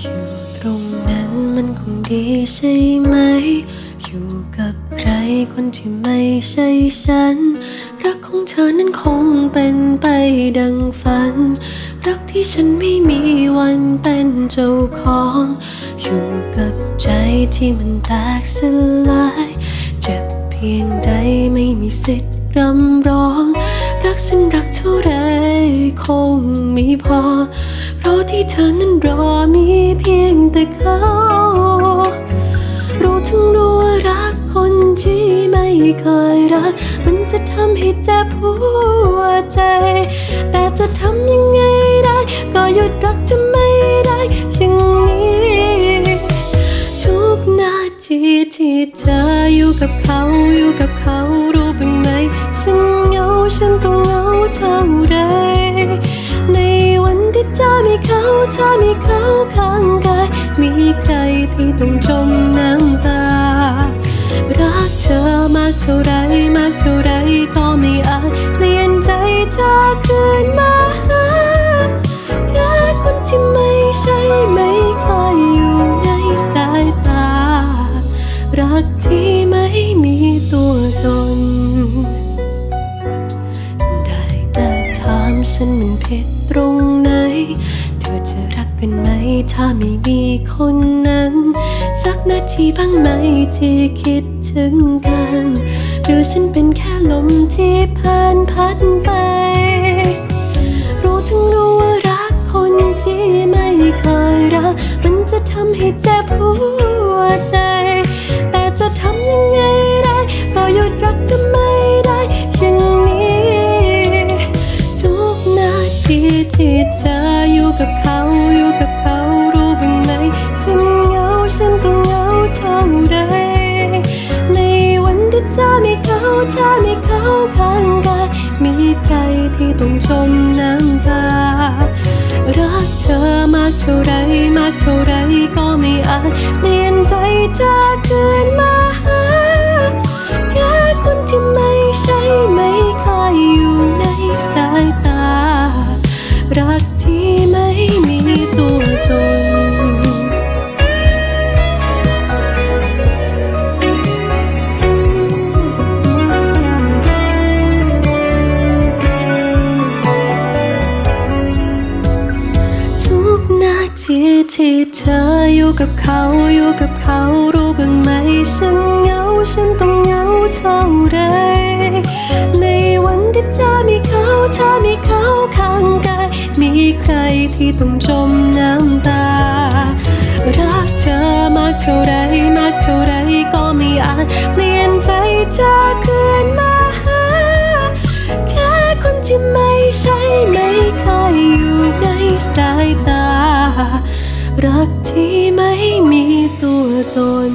อยู่ตรงนั้นมันคงดีใช่ไหม อยู่กับใครคนที่ไม่ใช่ฉัน รักของเธอนั้นคงเป็นไปดังฝัน รักที่ฉันไม่มีวันเป็นเจ้าของ อยู่กับใจที่มันแตกสลายเจ็บเพียงใดไม่มีสิทธิ์รำร้อง รักฉันรักเท่าไรคงไม่พอ เพราะที่เธอนั้นรอมี รู้ทั้งรู้ว่ารักคนที่ไม่เคยรัก มันจะทำให้เจ็บหัวใจ แต่จะทำยังไงได้ ก็หยุดรักจะไม่ได้อย่างนี้ ทุกนาทีที่เธออยู่กับเขาอยู่กับเขารู้บ้างไหมฉันเหงาฉันต้องเหงาเท่าไรในวันที่เธอมีเขาเธอมีเขา ใครที่ต้องจมน้ำตา รักเธอมากเท่าไรมากเท่าไรก็ไม่อาจเปลี่ยนใจเธอคืนมาหาแค่คนที่ไม่ใช่ไม่เคยอยู่ในสายตา รักที่ไม่มีตัวตน ได้แต่ถามฉันมันผิดตรงไหน เธอจะรักกันไหม ถ้าไม่มีคนนั้น สักนาทีบ้างไหมที่คิดถึงกัน หรือฉันเป็นแค่ลมที่ผ่านพัดไป รู้ทั้งรู้ว่ารักคนที่ไม่เคยรัก มันจะทำให้เจ็บหัวใจ แต่จะทำยังไงได้ก็หยุดรักจะไม่ ใครที่ต้องจมน้ำตา รักเธอมากเท่าไรมากเท่าไรก็ไม่อาจเปลี่ยนใจเธอคืนมา ที่เธออยู่กับเขาอยู่กับเขารู้บ้างไหมฉันเหงาฉันต้องเหงาเท่าไรในวันที่เธอมีเขาเธอมีเขาข้างกายมีใครที่ต้องจมน้ำตา รักเธอมากเท่าไรมากเท่าไรก็ไม่อาจเปลี่ยนใจเธอคืนมา รักที่ไม่มีตัวตน